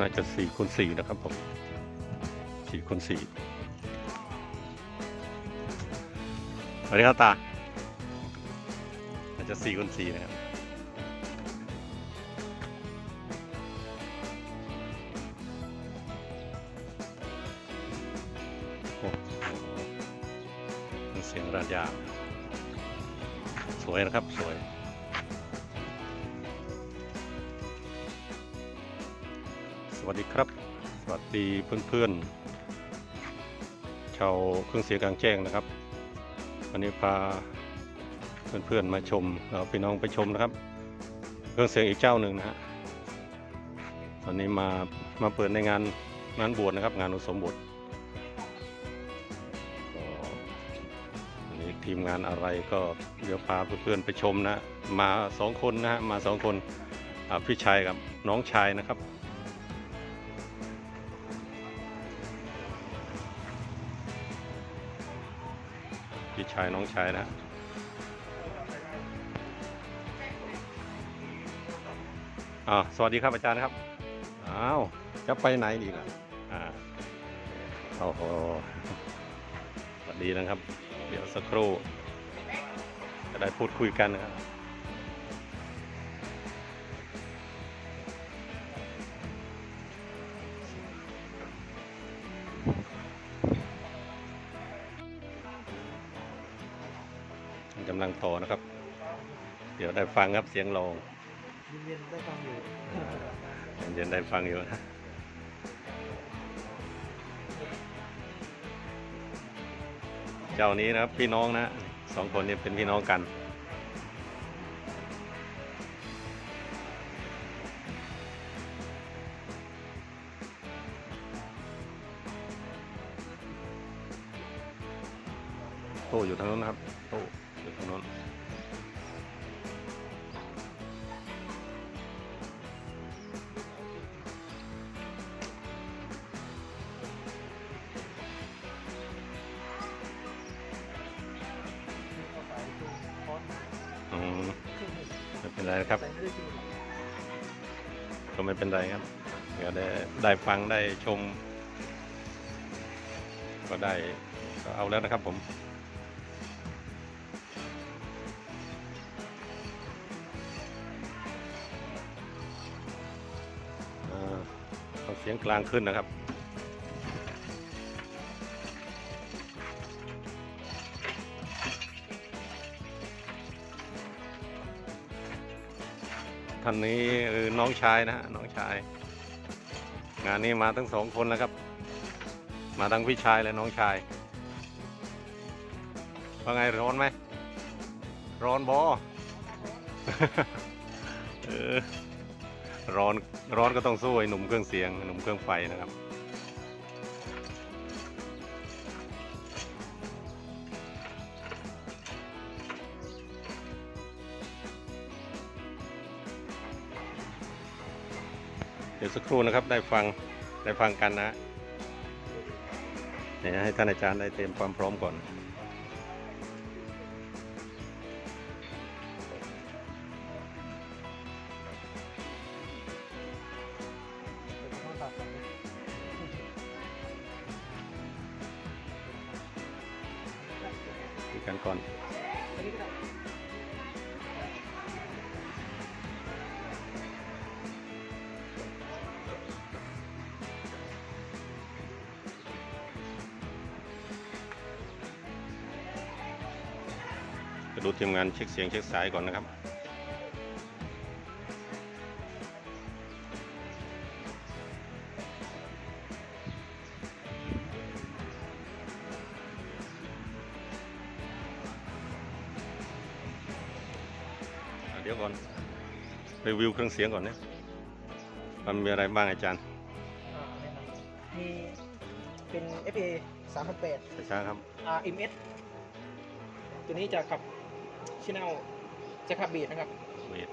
น่าจะสี่คูณสี่นะครับผมสี่คูณสี่สวัสดีครับตาน่าจะสี่คูณสี่นะครับเสียงระยาวสวยนะครับ สวย วัสดีครับ สวัสดีเพื่อนๆชาวเครื่องเสียงกลางแจ้งนะครับ วันนี้พาเพื่อนๆมาชมเอาพี่น้องไปชมนะครับ เครื่องเสียงอีกเจ้าหนึ่งนะฮะตอนนี้มามาเปิดในงานงานบวชนะครับ งานอุปสมบทอันนี้ทีมงานอะไรก็เดี๋ยวพาเพื่อนๆไปชมนะ มาสองคนนะฮะมาสองคนพี่ชายกับน้องชายนะครับ ชายน้องชายนะฮะอ่าสวัสดีครับอาจารย์ครับ อ้าว จะไปไหนดีล่ะ อ่า โอ้โห สวัสดีนะครับ เดี๋ยวสักครู่ จะได้พูดคุยกันนะครับ กำลังต่อนะครับ เดี๋ยวได้ฟังครับเสียงลงเย็นๆได้ฟังอยู่เย็นๆได้ฟังอยู่นะเจ้านี้นะครับพี่น้องนะสองคนนี้เป็นพี่น้องกันโต้อยู่ทางโน้นนะครับโต้ อยู่ทางโน้นก็สายจูงคอสอืมครึ่งหนึ่งไม่เป็นไรนะครับใส่ไม่ได้จริงก็ไม่เป็นไรครับเดี๋ยวได้ได้ฟังได้ชม ก็ได้ก็เอาแล้วนะครับผม สียงกลางขึ้นนะครับ ท่านนี้คือน้องชายนะฮะน้องชาย งานนี้มาทั้งสองคนแล้วครับ มาทั้งพี่ชายและน้องชายว่าไงร้อนไหมร้อนบอเออ ร้อนร้อนก็ต้องสู้ไอ้หนุ่มเครื่องเสียงหนุ่มเครื่องไฟนะครับ เดี๋ยวสักครู่นะครับได้ฟังได้ฟังกันนะเดี๋ยให้ท่านอาจารย์ได้เตรียมความพร้อมก่อน กันก่อน จะดูทีมงานเช็คเสียงเช็คสายก่อนนะครับ วิวเครื่องเสียงก่อนเนี่ยมันมีอะไรบ้างอาจารย์อ่าแนะนำมีเป็น FA 3,800 ช้าๆครับ RMS ตัวนี้จะขับชแนลจะขับบีดนะครับเวท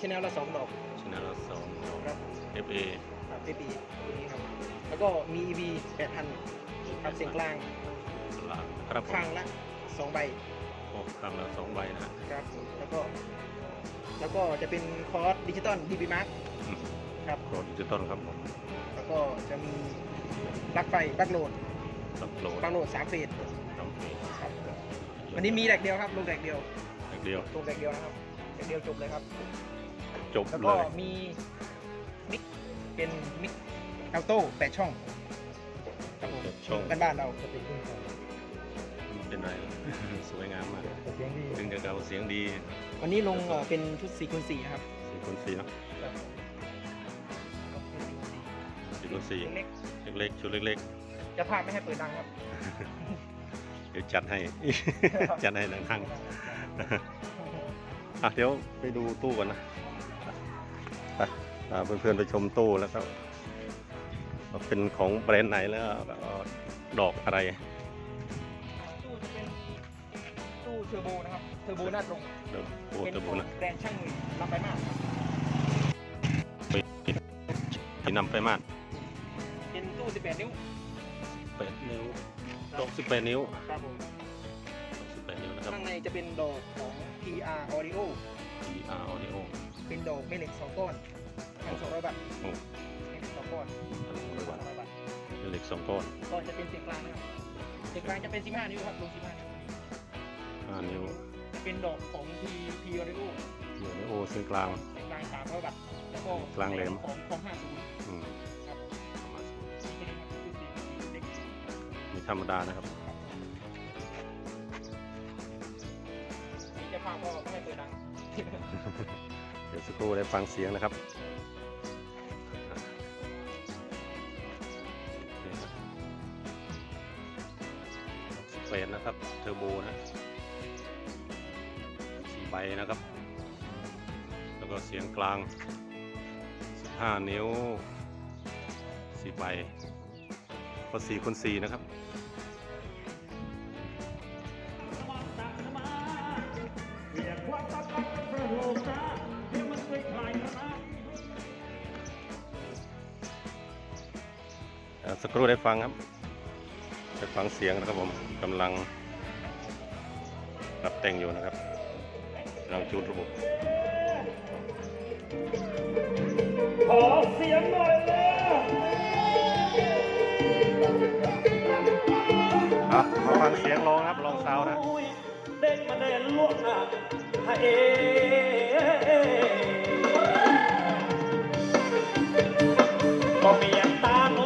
ชแนลละสองดอกชแนลสองครับ FA ครับ FB ตัวนี้ครับ แล้วก็มี EV 8,000ครับเสียงกลางลาครับผมข้างละสองใบโอ้อ้ครั้งละสองใบนะฮะครับผมแล้วก็ แล้วก็จะเป็นคอร์สดิจิตอลดีบีมาร์อืมครับโปรดิจิตอลครับผมแล้วก็จะมีปลั๊กไฟปลั๊กโหลดตับโหลดปลั๊กโหลดสามเฟสทำฟรีครับวันนี้มีแดกเดียวครับลงแดกเดียวอย่างเดียวลงแดกเดียวนะครับแดกเดียวจบเลยครับ จบแล้วเลก็ยมีมิกเป็นมิกอัลโต้แปดช่องครับผมช่องบ้านๆเรา เป็นไรสวยงามมากเสียงดีถึงจะเก่าเสียงดีวันนี้ลงเอ่อเป็นชุด4คูณ4นะครับสี่คูณสี่เนอะสี่คูณสี่เล็กเล็กๆชุดเล็กๆจะพาไม่ให้เปิดดังครับๆเดี๋ยวจัดให้ จัดให้ทั้งทั้งๆอะเดี๋ยวไปดูตู้ก่อนนะไปพาเพื่อนๆไปชมตู้แล้วก็ว่าเป็นของแบรนด์ไหนแล้วก็ดอกอะไร อร์โบนะครับ เทอร์โบหน้าตรงเดี๋ยวโอ้เป็นตะขบูองนะแบรนด์ช่างมือลำไปมากครับที่นำไปมากเป็นตู้ 18 นิ้วแปดนิ้วดอกสิบแปดนิ้วครับผมสิบแปดนิ้วนะครับ ข้างในจะเป็นดอกของ PR Audio PR Audio เป็นดอกแม่เหล็กสองก้อนพันสองร้อยบาทโอ้ แม่เหล็กสองก้อนร้อยสบาอทงร้อยบาท เหล็กสองก้อน ก็จะเป็นเสียงกลางนะครับเสียงกลางจะเป็น 15 นิ้วครับลง15นิ้ว ห้านิ้วจะเป็นดอกของ P P Audio เดี๋ยวนี้โอ้ซื้อกลางเสียงกลาง300บาทแล้วก็กลางแหลม ของของ50อืมครับประมาณนี่ครับคือสีเล็กไม่ธรรมดานะครับ นี่จะพาก็ไม่ให้เปิดดังเดี๋ยวสักครู่ได้ฟังเสียงนะครับนี่ครับสเปนนะครับ เทอร์โบนะสี่ใบ นะครับ แล้วก็เสียงกลาง 15 นิ้วสี่ใบก็4คูณ4นะครับสักครู่ได้ฟังครับได้ฟังเสียงนะครับผมกำลังปรับแต่งอยู่นะครับ กำลังจูนระบบขอเสียงหน่อยเลยอะมาฟังเสียงลองนะครับลองซาวด์นะเด็กมาเดินลวกหน้าให้เอก็มียตาหนุ่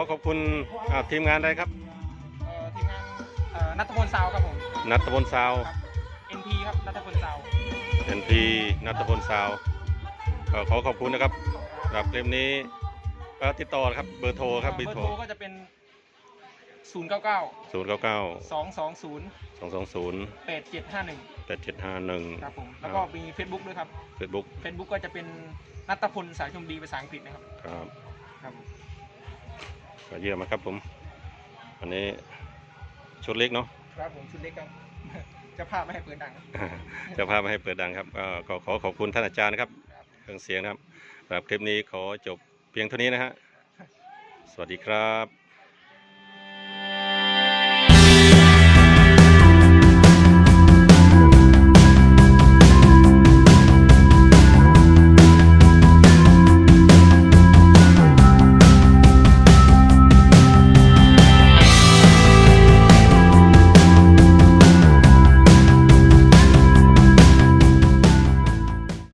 อ่าทีมงานอะไรครับ เอ่อทีมงานเอ่อนัทพลซาวครับผมนัทพลซาวครับ NP ครับนัทพลซาว เอ็นพีนัทพลซาวเอ่อขอขอบคุณนะครับสำหรับคลิปนี้ก็ติดต่อครับเบอร์โทรครับเบเบออร์ร์โทรโทรก็จะเป็น 099ศูนย์เก้าเก้า220สองสองศูนย์8751แปดเจ็ดห้าหนึ่งครับผมแล้วก็มี Facebook ด้วยครับ เฟซบุ๊ก Facebook ก็จะเป็นนัทพลสายชมดีภาษาอังกฤษนะครับครับ ครับผม ก็เยี่ยมมากครับผมอันนี้ชุดเล็กเนาะครับผมชุดเล็กครับจะภาพไม่ให้เปิดดังเจะพาพมาให้เปิดดังครับก็ก็ขอขอบคุณท่านอาจารย์นะครับเครื่องเสียงนะครับสำหรับคลิปนี้ขอจบเพียงเท่านี้นะฮะสวัสดีครับ